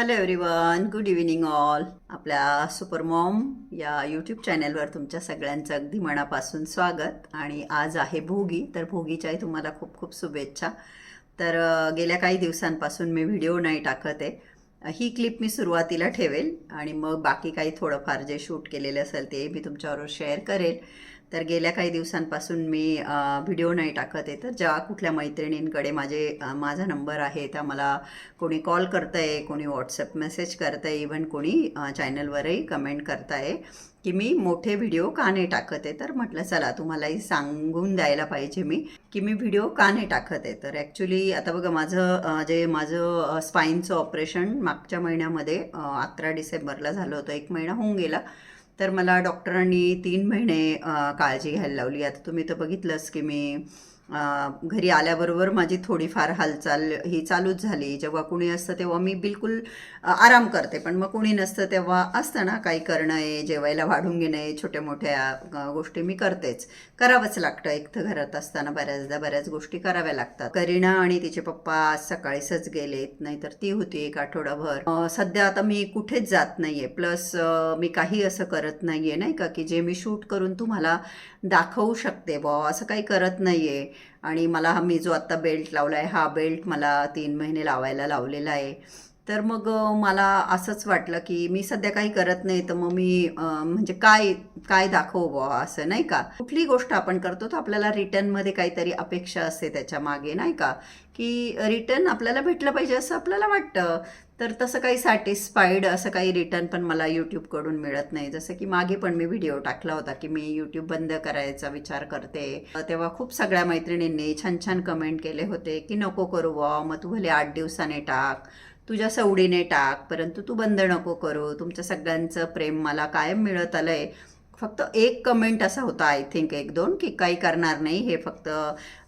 Hello everyone good evening all आपल्या super mom या YouTube चॅनलवर तुमच्या सगळ्यांचं अगदी मनापासून स्वागत. आणि आज आहे भोगी तर भोगीच्याही तुम्हाला खूप खूप शुभेच्छा. तर गेल्या काही दिवसांपासून मी व्हिडिओ नाही टाकत आहे. ही क्लिप मी सुरुवातीला ठेवेल आणि मग बाकी काही थोडंफार जे शूट केलेलं असेल ते मी तुमच्याबरोबर शेअर करेल. तर गेल्या काही दिवसांपासून मी व्हिडिओ नाही टाकत आहे. तर ज्या कुठल्या मैत्रिणींकडे माझे माझा नंबर आहे त्या मला कोणी कॉल करतंय कोणी व्हॉट्सअप मेसेज करतंय इव्हन कोणी चॅनलवरही कमेंट करताय की मी मोठे व्हिडिओ का नाही टाकत आहे. तर म्हटलं चला तुम्हालाही सांगून द्यायला पाहिजे मी की मी व्हिडिओ का नाही टाकत आहे. तर ॲक्च्युली आता बघा माझं जे माझं स्पाईनचं ऑपरेशन मागच्या महिन्यामध्ये अकरा डिसेंबरला झालं होतं. एक महिना होऊन गेला. तर मला डॉक्टरांनी तीन महिने काळजी घ्यायला लावली. आता तुम्ही तर बघितलंच की मी घरी आल्याबरोबर माझी थोडीफार हालचाल ही चालूच झाली. जेव्हा कुणी असतं तेव्हा मी बिलकुल आराम करते. पण मग कुणी नसतं तेव्हा असतं ना काही करणं आहे जेवायला वाढून घेणं आहे छोट्या मोठ्या गोष्टी मी करतेच. करावंच लागतं. एक तर घरात असताना बऱ्याचदा बऱ्याच गोष्टी कराव्या लागतात. करीना आणि तिचे पप्पा आज सकाळीच गेलेत नाहीतर ती होती एक आठवडाभर. सध्या आता मी कुठेच जात नाहीये. प्लस मी काही असं करत नाहीये नाही का की जे मी शूट करून तुम्हाला दाखवू शकते बॉ असं काही करत नाहीये. आणि मला हा मी जो आत्ता बेल्ट लावला आहे हा बेल्ट मला तीन महिने लावायला लावलेला आहे. तर मग मला असंच वाटलं की मी सध्या काही करत नाही तर मग मी म्हणजे काय काय दाखवू बुवा असं नाही का? कुठली गोष्ट आपण करतो तर आपल्याला रिटर्नमध्ये काहीतरी अपेक्षा असते त्याच्यामागे नाही का? की रिटर्न आपल्याला भेटलं पाहिजे असं आपल्याला वाटतं. तर तसं काही सॅटिस्फाईड असं काही रिटर्न पण मला यूट्यूबकडून मिळत नाही. जसं की मागे पण मी व्हिडिओ टाकला होता की मी यूट्यूब बंद करायचा विचार करते. तेव्हा खूप सगळ्या मैत्रिणींनी छान छान कमेंट केले होते की नको करू वा मग तू भले आठ दिवसाने टाक. तुझ्या सवडीने टाक परंतु तू बंद नको करू. तुमच्या सगळ्यांचं प्रेम मला कायम मिळत आलंय फक्त एक कमेंट असा होता आय थिंक एक दोन की काही करणार नाही. हे फक्त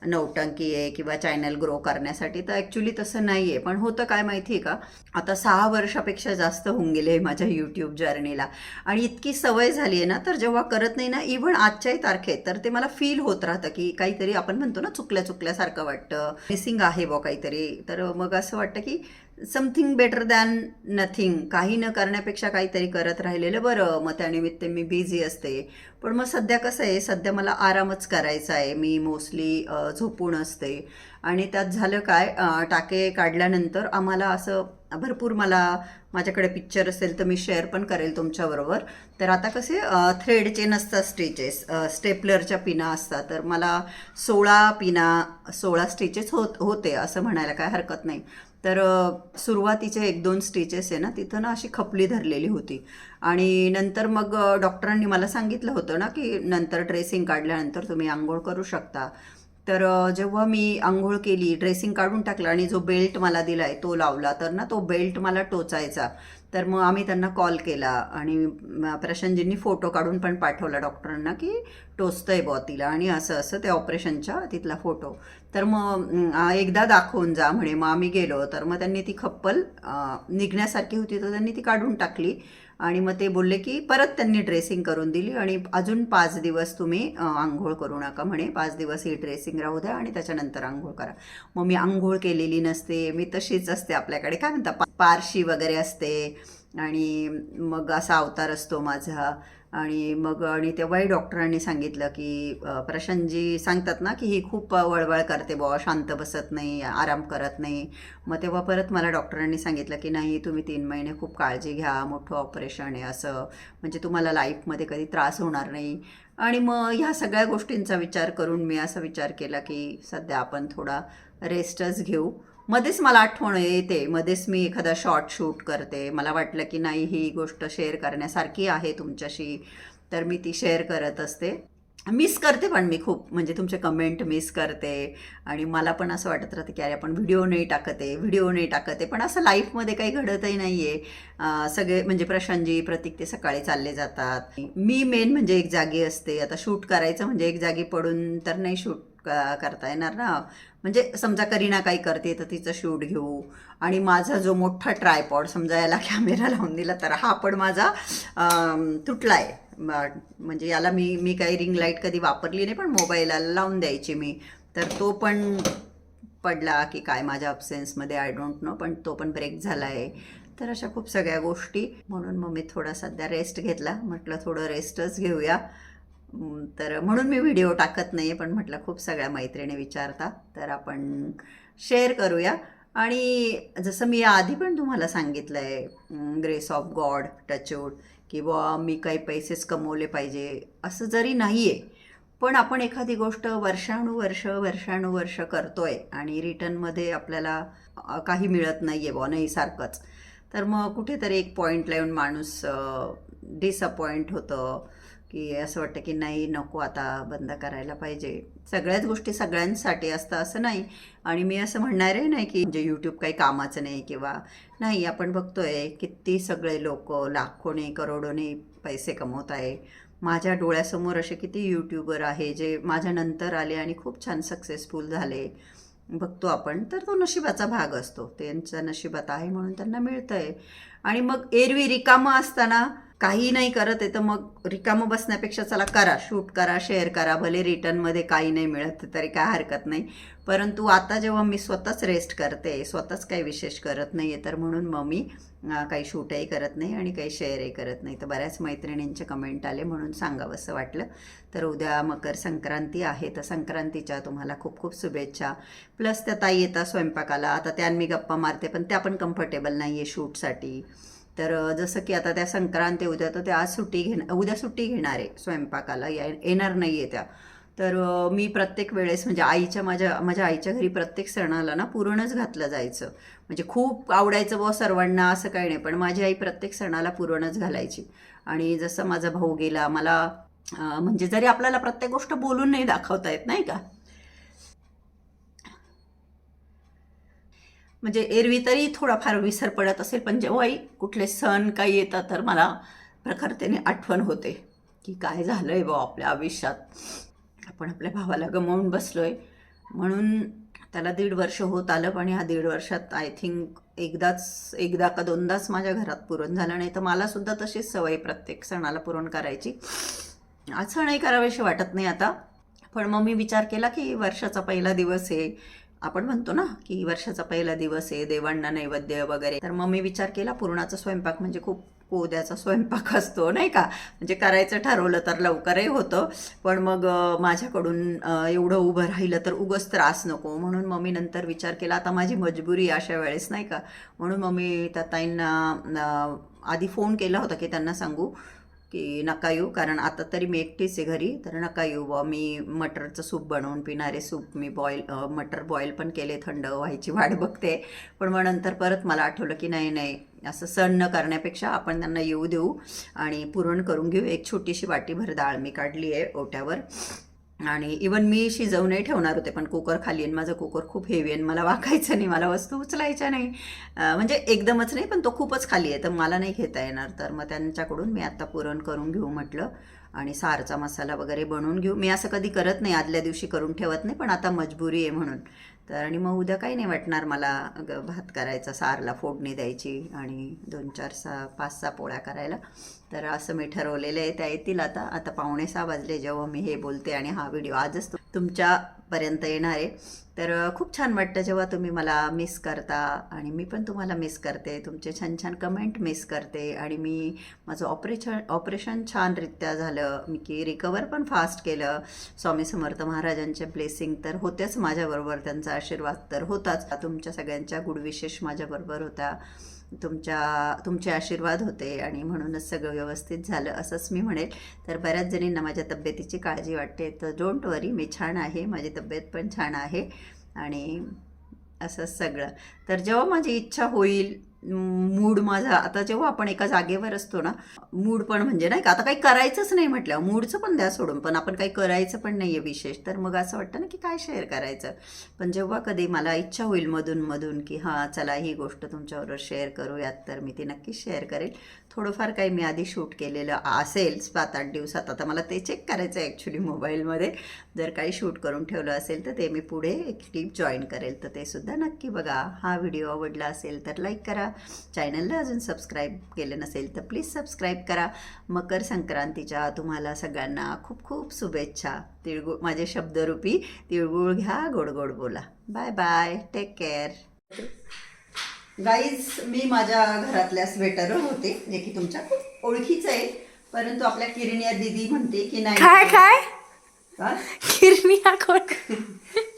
नौटंकी आहे किंवा चॅनल ग्रो करण्यासाठी. तर ॲक्च्युली तसं नाही आहे पण होतं काय माहिती आहे का? आता सहा वर्षापेक्षा जास्त होऊन गेले माझ्या यूट्यूब जर्नीला आणि इतकी सवय झाली आहे ना तर जेव्हा करत नाही ना इव्हन आजच्याही तारखेत तर ते मला फील होत राहतं की काहीतरी आपण म्हणतो ना चुकल्या चुकल्यासारखं वाटतं. मिसिंग आहे बा काहीतरी. तर मग असं वाटतं की समथिंग बेटर दॅन नथिंग काही न करण्यापेक्षा काहीतरी करत राहिलेलं बरं. मग त्यानिमित्त मी बिझी असते. पण मग सध्या कसं आहे सध्या मला आरामच करायचा आहे. मी मोस्टली झोपून असते. आणि त्यात झालं काय टाके काढल्यानंतर आम्हाला असं भरपूर मला माझ्याकडे पिक्चर असेल तर मी शेअर पण करेल तुमच्याबरोबर. तर आता कसे थ्रेडचे नसतात स्टिचेस स्टेपलरच्या पिना असतात. तर मला सोळा पिना सोळा स्टिचेस होत होते असं म्हणायला काय हरकत नाही. तर सुरुवातीचे एक दोन स्टिचेस आहे ना तिथं ना अशी खपली धरलेली होती. आणि नंतर मग डॉक्टरांनी मला सांगितलं होतं ना की नंतर ड्रेसिंग काढल्यानंतर तुम्ही आंघोळ करू शकता. तर जेव्हा मी आंघोळ केली ड्रेसिंग काढून टाकलं आणि जो बेल्ट मला दिला आहे तो लावला तर ना तो बेल्ट मला टोचायचा. तर मग आम्ही त्यांना कॉल केला आणि प्रशांतजींनी फोटो काढून पण पाठवला डॉक्टरांना की टोचतंय बुवा तिला आणि असं असं त्या ऑपरेशनच्या तिथला फोटो. तर मग एकदा दाखवून जा म्हणे मग आम्ही गेलो. तर मग त्यांनी ती खप्पल निघण्यासारखी होती तर त्यांनी ती काढून टाकली. आणि मग ते बोलले की परत त्यांनी ड्रेसिंग करून दिली आणि अजून पाच दिवस तुम्ही आंघोळ करू नका म्हणे. पाच दिवस ही ड्रेसिंग राहू द्या आणि त्याच्यानंतर आंघोळ करा. मग मी आंघोळ केलेली नसते मी तशीच असते आपल्याकडे. काय म्हणता पारशी वगैरे असते आणि मग असा अवतार असतो माझा. आणि मग आणि तेव्हाही डॉक्टरांनी सांगितलं की प्रशांतजी सांगतात ना की ही खूप वळवळ करते बुवा शांत बसत नाही आराम करत नाही. मग तेव्हा परत मला डॉक्टरांनी सांगितलं की नाही तुम्ही तीन महिने खूप काळजी घ्या मोठं ऑपरेशन आहे असं. म्हणजे तुम्हाला लाईफमध्ये कधी त्रास होणार नाही. आणि मग ह्या सगळ्या गोष्टींचा विचार करून मी असा विचार केला की सध्या आपण थोडा रेस्टच घेऊ. मध्येच मला आठवण येते. मध्येच मी एखादा शॉर्ट शूट करते. मला वाटलं की नाही ही गोष्ट शेअर करण्यासारखी आहे तुमच्याशी. तर मी ती शेअर करत असते. मिस करते पण मी खूप. म्हणजे तुमचे कमेंट मिस करते. आणि मला पण असं वाटत राहतं की अरे आपण व्हिडिओ नाही टाकत. व्हिडिओ नाही टाकत. पण असं लाईफमध्ये काही घडतही नाही आहे सगळे म्हणजे प्रशांतजी प्रतीक ते सकाळी चालले जातात. मी मेन म्हणजे एक जागी असते. आता शूट करायचं म्हणजे एक जागी पडून तर नाही शूट करता येणार ना. म्हणजे समजा करीना काही करते तर तिचं शूट घेऊ. आणि माझा जो मोठा ट्रायपॉड समजा याला कॅमेरा लावून दिला तर हा पण माझा तुटला आहे म्हणजे याला मी मी काही रिंग लाइट कधी वापरली नाही पण मोबाईलला लावून द्यायची मी. तर तो पण पडला की काय माझ्या अब्सेन्समध्ये आय डोंट नो पण तो पण ब्रेक झाला आहे तर अशा खूप सगळ्या गोष्टी. म्हणून मग मी थोडा सध्या रेस्ट घेतला. म्हटलं थोडं रेस्टच घेऊया. तर म्हणून मी व्हिडिओ टाकत नाही पण म्हटलं खूप सगळ्या मैत्रिणी विचारतात तर आपण शेअर करूया. आणि जसं मी आधी पण तुम्हाला सांगितलं आहे ग्रेस ऑफ गॉड टचवूड की बुवा मी काही पैसेच कमवले पाहिजे असं जरी नाही आहे पण आपण एखादी गोष्ट वर्षानुवर्ष वर्षानुवर्ष करतो आहे आणि रिटर्नमध्ये आपल्याला काही मिळत नाही आहे बुवा नाही सारखंच. तर मग कुठेतरी एक पॉईंटला येऊन माणूस डिसअपॉइंट होतं. की असं वाटतं की नाही नको आता बंद करायला पाहिजे. सगळ्याच गोष्टी सगळ्यांसाठी असतं असं नाही. आणि मी असं म्हणणारही नाही की म्हणजे यूट्यूब काही कामाचं नाही किंवा नाही आपण बघतोय किती सगळे लोक लाखोने करोडोने पैसे कमवत आहे. माझ्या डोळ्यासमोर असे किती यूट्यूबर आहे जे माझ्या नंतर आले आणि खूप छान सक्सेसफुल झाले. बघतो आपण तर तो नशिबाचा भाग असतो. त्यांच्या नशिबात आहे म्हणून त्यांना मिळतं आहे आणि मग एरवी रिकामं असताना काही नाही करत आहे तर मग रिकामं बसण्यापेक्षा चला करा शूट करा शेअर करा. भले रिटर्नमध्ये काही नाही मिळत तरी काय हरकत नाही. परंतु आता जेव्हा मी स्वतःच रेस्ट करते स्वतःच काही विशेष करत नाही आहे तर म्हणून मग मी काही शूटही करत नाही आणि काही शेअरही करत नाही. तर बऱ्याच मैत्रिणींचे कमेंट आले म्हणून सांगावंसं वाटलं. तर उद्या मकर संक्रांती आहे तर संक्रांतीच्या तुम्हाला खूप खूप शुभेच्छा. प्लस त्या ताई येतात स्वयंपाकाला आता त्यान मी गप्पा मारते पण त्या पण कम्फर्टेबल नाही आहे शूटसाठी तर जसं की आता त्या संक्रांती उद्या तर त्या आज सुट्टी घेण उद्या सुट्टी घेणार आहे स्वयंपाकाला या येणार नाही आहे त्या. तर मी प्रत्येक वेळेस म्हणजे आईच्या माझ्या माझ्या आईच्या घरी प्रत्येक सणाला ना पुरणच घातलं जायचं. म्हणजे खूप आवडायचं बुवा सर्वांना असं काही नाही पण माझी आई प्रत्येक सणाला पुरणच घालायची. आणि जसं माझा भाऊ गेला मला म्हणजे जरी आपल्याला प्रत्येक गोष्ट बोलून नाही दाखवता येत नाही का? म्हणजे एरवी तरी थोडाफार विसर पडत असेल पण जेव्हाही कुठले सण काही येतात तर मला प्रखरतेने आठवण होते की काय झालं आहे बा आपल्या आयुष्यात. आपण आपल्या भावाला गमावून बसलो आहे म्हणून त्याला दीड वर्ष होत आलं पण ह्या दीड वर्षात आय थिंक एकदाच एकदा का दोनदाच माझ्या घरात पुरण झालं. नाही तर मलासुद्धा तशीच सवय प्रत्येक सणाला पुरण करायची. आज सणही करावेशी वाटत नाही आता. पण मग मी विचार केला की वर्षाचा पहिला दिवस आहे. आपण म्हणतो ना की वर्षाचा पहिला दिवस आहे देवांना नैवेद्य वगैरे. तर मग मी विचार केला पुरणाचा स्वयंपाक म्हणजे खूप कोद्याचा स्वयंपाक असतो नाही का? म्हणजे करायचं ठरवलं तर लवकरही होतं. पण मग माझ्याकडून एवढं उभं राहिलं तर उगस त्रास नको. म्हणून मग मी नंतर विचार केला आता माझी मजबुरी अशा वेळेस नाही का? म्हणून मग मी त्या ताईंना आधी फोन केला होता की त्यांना सांगू. की नका येऊ कारण आता तरी मी एकटीच आहे घरी तर नका येऊ बुवा. मी मटरचं सूप बनवून पिणारे सूप मी बॉईल मटर बॉईल पण केले थंड व्हायची वाट बघते. पण मग नंतर परत मला आठवलं की नाही नाही असं सण न करण्यापेक्षा आपण त्यांना येऊ देऊ आणि पुरण करून घेऊ. एक छोटीशी वाटीभर डाळ मी काढली आहे ओट्यावर. आणि इवन मी शिजवूनही ठेवणार होते पण कुकर खाली आहे माझं कुकर खूप हेवी आहे मला वाकायचं नाही मला वस्तू उचलायच्या नाही. म्हणजे एकदमच नाही पण तो खूपच खाली आहे तर मला नाही घेता येणार. तर मग त्यांच्याकडून मी आता पुरण करून घेऊ म्हटलं आणि सारचा मसाला वगैरे बनवून घेऊ. मी असं कधी करत नाही आदल्या दिवशी करून ठेवत नाही पण आता मजबुरी आहे म्हणून. तर आणि मग उद्या काही नाही वाटणार मला भात करायचा सारला फोडणी द्यायची आणि दोन चार सहा पाच सहा पोळ्या करायला. तर असं मी ठरवलेलं आहे त्या येतील आता. आता पावणे सहा वाजले जेव्हा मी हे बोलते आणि हा व्हिडिओ आजच तुमच्यापर्यंत येणार आहे. तर खूप छान वाटतं जेव्हा तुम्ही मला मिस करता आणि मी पण तुम्हाला मिस करते. तुमचे छान छान कमेंट मिस करते आणि मी माझं ऑपरेशन ऑपरेशन छानरित्या झालं. मी की रिकवर पण फास्ट केलं. स्वामी समर्थ महाराजांचे ब्लेसिंग तर होतेच माझ्याबरोबर त्यांचा आशीर्वाद तर होताच. तुमच्या सगळ्यांच्या गुडविशेष माझ्याबरोबर होता तुमच्या तुमचे आशीर्वाद होते आणि म्हणूनच सगळं व्यवस्थित झालं असंच मी म्हणेल. तर बऱ्याच जणींना माझ्या तब्येतीची काळजी वाटते. तर डोंट वरी मी छान आहे. माझी तब्येत पण छान आहे. आणि असं सगळं. तर जेव्हा माझी इच्छा होईल मूड माझा आता जेव्हा आपण एका जागेवर असतो ना मूड पण म्हणजे नाही का आता काही करायचंच नाही म्हटलं मूडचं पण द्या सोडून पण आपण काही करायचं पण नाही आहे विशेष तर मग असं वाटतं ना की काय शेअर करायचं? पण जेव्हा कधी मला इच्छा होईल मधून मधून की हां चला ही गोष्ट तुमच्याबरोबर शेअर करूयात तर मी ती नक्कीच शेअर करेल. थोडंफार काही मी आधी शूट केलेलं असेल सात आठ दिवसात आता मला ते चेक करायचं आहे ॲक्च्युली मोबाईलमध्ये जर काही शूट करून ठेवलं असेल तर ते मी पुढे एक क्लिप जॉईन करेल तर ते सुद्धा नक्की बघा. हा व्हिडिओ आवडला असेल तर लाईक करा. चॅनलला अजून सबस्क्राईब केलं नसेल तर प्लीज सबस्क्राईब करा. मकर संक्रांतीच्या तुम्हाला सगळ्यांना खूप खूप शुभेच्छा. तिळगुळ माझे शब्दरूपी तिळगुळ घ्या गोड गोड बोला. Bye bye take care guys मी माझ्या घरातल्या स्वेटरवर होते जे की तुमच्या खूप ओळखीचं आहे. परंतु आपल्या किरण्या दिदी म्हणते की नाही. काय काय? हा कोण?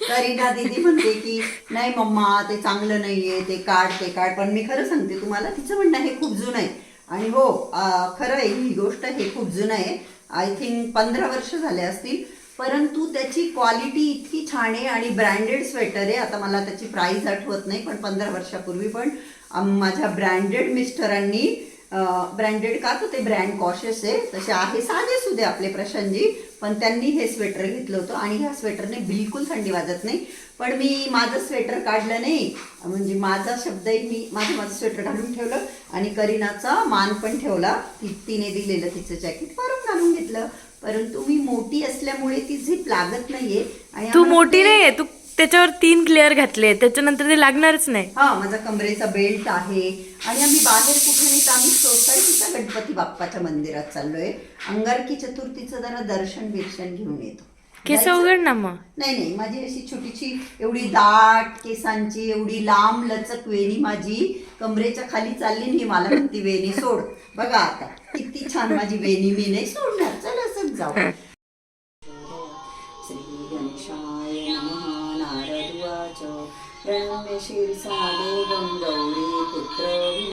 करीना दीदी म्हणते की नाही मम्मा ते चांगलं नाहीये ते काढ ते काढ. पण मी खरं सांगते तुम्हाला तिचं म्हणणं हे खूप जुनं आहे. आणि हो अं, खरं आहे ही गोष्ट हे खूप जुनं आहे. आय थिंक पंधरा वर्ष झाले असतील. परंतु त्याची क्वालिटी इतकी छान आहे आणि ब्रँडेड स्वेटर आहे. आता मला त्याची प्राईस आठवत नाही पण पंधरा वर्षापूर्वी पण अं, माझ्या ब्रँडेड मिस्टरांनी ब्रँडेड का तर ते ब्रँड कॉशियस आहे. तसे आहे साधे सुधे आपले प्रशांतजी. पण त्यांनी हे स्वेटर घेतलं होतं आणि ह्या स्वेटरने बिलकुल थंडी वाजत नाही. पण मी माझं स्वेटर काढलं नाही. म्हणजे माझा शब्दही मी माझं माझं स्वेटर घालून ठेवलं आणि करीनाचा मान पण ठेवला. ती तिने दिलेलं तिचं जॅकेट परत घालून घेतलं. परंतु मी मोठी असल्यामुळे ती झीप लागत नाहीये. आणि तू मोठी नाहीये तू त्याच्यावर तीन क्लिअर घातले. त्याच्यानंतर ते लागणारच नाही. हा माझा कमरेचा बेल्ट आहे. आणि आम्ही बाहेर कुठे नाही तर आम्ही सोसायटीच्या गणपती बाप्पाच्या मंदिरात चाललोय. अंगारकी चतुर्थीचं जरा दर्शन बिर्शन घेऊन येतो. केस? उघड ना मग? नाही नाही. माझी अशी छोटीशी एवढी दाट केसांची एवढी लांब लचक वेणी माझी कमरेच्या खाली चालली नाही मला म्हणती वेणी सोड. बघा आता किती छान माझी वेणी मी नाही सोडणार. चल असंच जाऊ. नारदवाच साधे गौरी पुत्र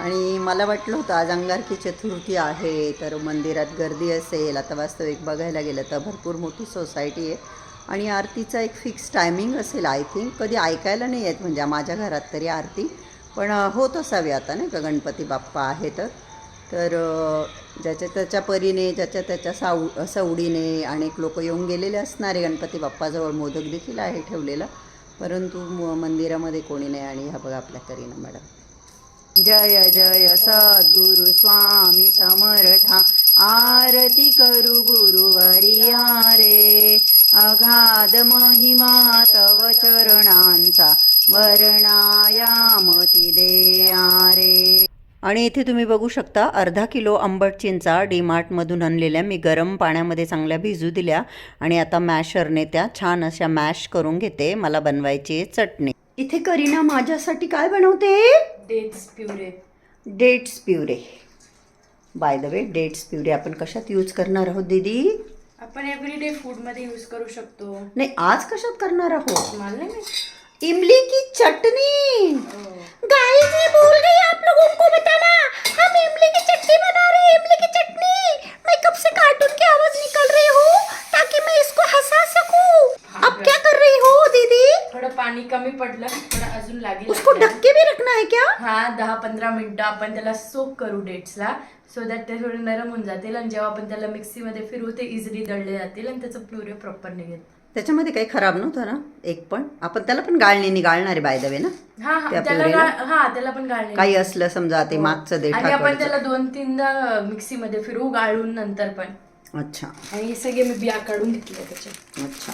आणि मला वाटलं होतं आज अंगारकी चतुर्थी आहे तर मंदिरात गर्दी असेल. आता वास्तविक बघायला गेलं तर भरपूर मोठी सोसायटी आहे. आणि आरतीचा एक फिक्स टायमिंग असेल आय थिंक कधी ऐकायला नाही येत म्हणजे माझ्या घरात तरी आरती. पण होत असावी आता नाही का? गणपती बाप्पा आहे तर. ज्याच्या त्याच्या परीने ज्याच्या त्याच्या साव सवडीने अनेक लोक येऊन गेलेले असणारे. गणपती बाप्पाजवळ मोदक देखील आहे ठेवलेला. परंतु मंदिरामध्ये कोणी नाही आणि ह्या बघा आपल्या करीना मॅडम. जय जय सद्गुरु स्वामी समर्था. आरती करू गुरुवरिया रे अगाध महिमा तव चरणांचा वर्णायामती दे रे आणि इथे तुम्ही बघू शकता अर्धा किलो आंबट चिंचा डीमार्टमधून आणलेल्या मी गरम पाण्यामध्ये चांगल्या भिजू दिल्या आणि आता मॅशरने त्या छान अशा मॅश करून घेते मला बनवायची आहे चटणी. इथे करीना माझ्यासाठी काय बनवते? Dates puree. Dates puree. By the way dates puree आपण कशात यूज करणार आहोत दीदी? आपण एव्हरीडे फूडमध्ये युज करू शकतो. नाही आज कशात करणार आहोत? मला नाही माहीत. इमली की चटनी हो. गाइस ये भूल गई आप लोगों को बताना हम इमली की चटनी बना रहे हैं इमली की चटनी मैं कब से कार्टून की आवाज निकल रही हूँ ताकि मैं इसको हंसा सकूं अब क्या कर रही हो दीदी थोडं पाणी कमी पडलं थोडं अजून लागेल उसको. ढक के भी रखना है क्या? हा दहा पंधरा मिनिटं आपण त्याला सोक करू डेट्सला सो दॅट ते थोडे नरम होऊन जातील आणि जेव्हा आपण त्याला मिक्सीमध्ये फिरवू ते इझिली दळले जातील आणि त्याचं प्युरे प्रॉपर निघेल. त्याच्यामध्ये काही खराब नव्हतं ना? एक पण. आपण त्याला पण गाळणीने गाळणार बाय द वे ना? हा हा त्या त्याला प्युरेला? गा- हा त्याला पण गाळले काही असलं समजा ते हो. मागचं आणि आपण त्याला दोन तीनदा मिक्सीमध्ये फिरवू गाळून नंतर पण. अच्छा. आणि हे सगळे मी बिया काढून घेतले त्याचे अच्छा.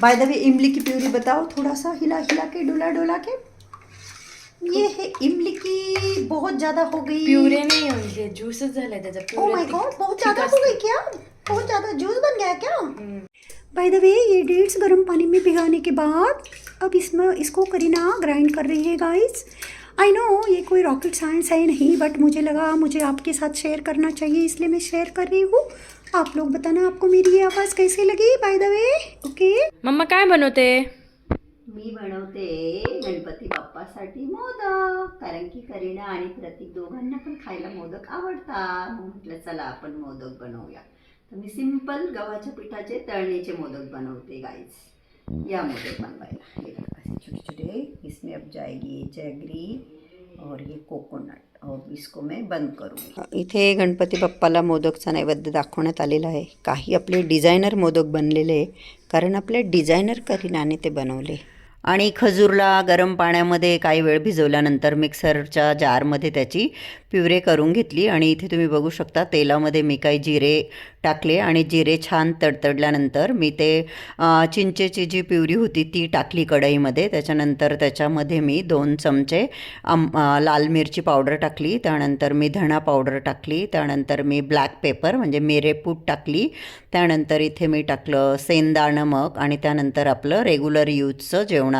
बाय द वे इमली की प्यूरी बताओ थोड़ा सा हिला हिला के डुला डुला के। ये है इमली की बहुत ज़्यादा हो गई। नहीं नाही म्हणजे ज्यूसच झालाय त्याचा ओ प्युरे माय गॉड बहुत ज़्यादा हो गई क्या? बहुत ज़्यादा जूस बन गया क्या. बाय द वे ये डेट्स गर्म पानी में भिगाने के बाद अब इसमें इसको करीना ग्राइंड कर रही है गाइस आई नो ये कोई रॉकेट साइंस है नहीं बट मुझे लगा मुझे आपके साथ शेयर करना चाहिए इसलिए मैं शेयर कर रही हूँ। आप लोग बताना आपको मेरी ये आवाज़ कैसी लगी बाय द वे ओके मम्मा काय बनवते? मी बनवते गणपती बाप्पासाठी मोदक कारण की करीना आणि प्रतीक दोघांना पण खायला मोदक आवडतात. म्हटलं चला आपण मोदक बनवूया. तर मी सिंपल गव्हाच्या पिठाचे तळणीचे मोदक बनवते गाईज या मोदक बनवायला. ये ऐसे छोटे छोटे इसमें अब जाएगी ये जैगरी और ये कोकोनट. और इसको मैं बंद करूँगी. इथे गणपती बाप्पाला मोदकचा नैवेद्य दाखवण्यात आलेला आहे. काही आपले डिझायनर मोदक बनलेले आहे. कारण आपल्या डिझायनर करीनाने ते बनवले. आणि खजूरला गरम पाण्यामध्ये काही वेळ भिजवल्यानंतर मिक्सरच्या जारमध्ये त्याची प्युरे करून घेतली. आणि इथे तुम्ही बघू शकता तेलामध्ये मी काही जिरे टाकले आणि जिरे छान तडतडल्यानंतर मी ते चिंचेची जी प्युरी होती ती टाकली कढईमध्ये. त्याच्यानंतर त्याच्यामध्ये मी दोन चमचे आम लाल मिरची पावडर टाकली. त्यानंतर मी धणा पावडर टाकली. त्यानंतर मी ब्लॅक पेपर म्हणजे मिरेपूट टाकली. त्यानंतर इथे मी टाकलं सेंदा नमक आणि त्यानंतर आपलं रेग्युलर यूजचं जेवण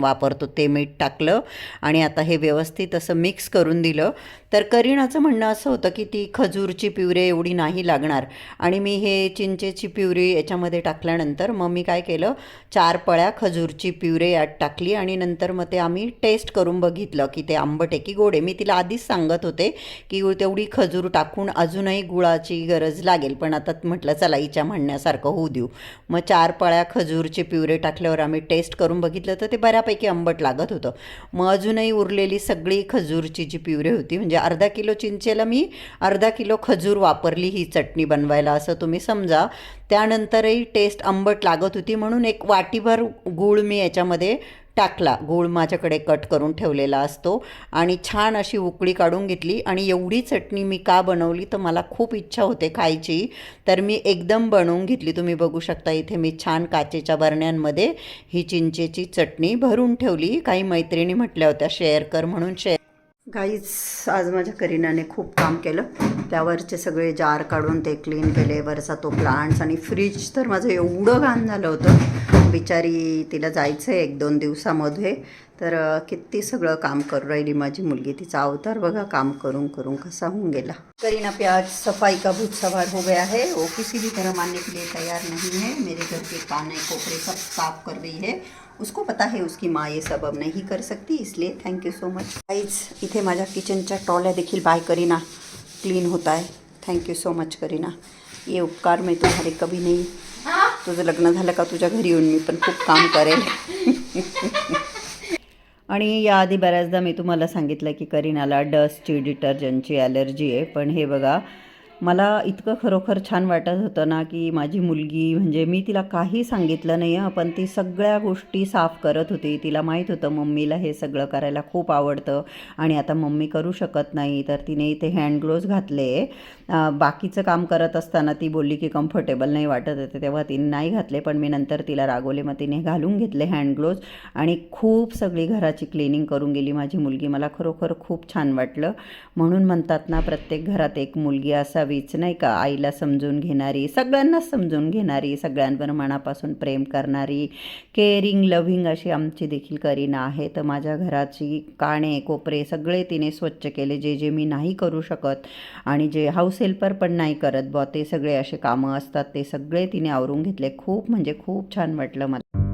वापरतो ते मीठ टाकलं आणि आता हे व्यवस्थित असं मिक्स करून दिलं. तर करीणाचं म्हणणं असं होतं की ती खजूरची प्युरे एवढी नाही लागणार. आणि मी हे चिंचेची प्युरी याच्यामध्ये टाकल्यानंतर मग मी काय केलं चार पळ्या खजूरची प्युरे यात टाकली आणि नंतर मग ते आम्ही टेस्ट करून बघितलं की ते आंबट आहे की गोड आहे. मी तिला आधीच सांगत होते की तेवढी खजूर टाकून अजूनही गुळाची गरज लागेल. पण आता म्हटलं चला हिच्या म्हणण्यासारखं होऊ देऊ. मग चार पळ्या खजूरचे प्युरे टाकल्यावर आम्ही टेस्ट करून बघितलं तर ते बऱ्यापैकी आंबट लागत होतं. मग अजूनही उरलेली सगळी खजूरची जी पिवरे होती म्हणजे अर्धा किलो चिंचेला मी अर्धा किलो खजूर वापरली ही चटणी बनवायला असं तुम्ही समजा. त्यानंतरही टेस्ट आंबट लागत होती म्हणून एक वाटीभर गूळ मी याच्यामध्ये टाकला. गूळ माझ्याकडे कट करून ठेवलेला असतो आणि छान अशी उकळी काढून घेतली आणि एवढी चटणी मी का बनवली तर मला खूप इच्छा होते खायची. तर मी एकदम बनवून घेतली. तुम्ही बघू शकता इथे मी छान काचेच्या बरण्यांमध्ये ही चिंचेची चटणी भरून ठेवली. काही मैत्रिणी म्हटल्या होत्या शेअर कर म्हणून शेअर काहीच आज माझ्या करीनाने खूप काम केलं. त्यावरचे सगळे जार काढून ते क्लीन केले. वरचा तो प्लांट्स आणि फ्रीज तर माझं एवढं घाण झालं होतं. बिचारी तिला जायचं आहे एक दोन दिवसामध्ये. तर किती सगळं काम करू राहिली माझी मुलगी. तिचा अवतार बघा, काम करून करून कसा होऊन गेला. करीना पे आज सफ़ाई का भूत सवार हो गया है. वो किसी भी तरह मानने के लिए तैयार नहीं है. मेरे घर के काने कोपरे सब साफ़ कर रही है. उसको पता है उसकी माँ ये सब अब नहीं कर सकती, इसलिए thank you so much guys इथे माझ्या किचनच्या ट्रॉल्या देखील बाय करीना. क्लीन होता है thank you so much Kareena. ये उपकार मैं तुम्हारे कभी नहीं तुझं लग्न झालं का तुझ्या घरी येऊन मी पण खूप काम करेल. आणि याआधी बऱ्याचदा मी तुम्हाला सांगितलं की करीनाला डस्टची डिटर्जंटची ॲलर्जी आहे. पण हे बघा मला इतकं खरोखर छान वाटत होतं ना की माझी मुलगी म्हणजे मी तिला काही सांगितलं नाही आहे पण ती सगळ्या गोष्टी साफ करत होती. तिला माहीत होतं मम्मीला हे सगळं करायला खूप आवडतं. आणि आता मम्मी करू शकत नाही तर तिने इथे हँड ग्लोव्ज घातले. आहे बाकीचं काम करत असताना ती बोलली की कम्फर्टेबल नाही वाटत होते तेव्हा तिने नाही घातले पण मी नंतर तिला रागवले. मग तिने घालून घेतले हँडग्लोव्ज आणि खूप सगळी घराची क्लिनिंग करून गेली माझी मुलगी. मला खरोखर खूप छान वाटलं. म्हणून म्हणतात ना प्रत्येक घरात एक मुलगी असावीच नाही का? आईला समजून घेणारी सगळ्यांनाच समजून घेणारी सगळ्यांवर मनापासून प्रेम करणारी केअरिंग लव्हिंग अशी आमची देखील करीना आहे. तर माझ्या घराची काणे कोपरे सगळे तिने स्वच्छ केले. जे जे मी नाही करू शकत आणि जे हाऊस हेल्पर पण नाही करत बॉ ते सगळे असे कामं असतात ते सगळे तिने आवरून घेतले. खूप म्हणजे खूप छान वाटलं मला.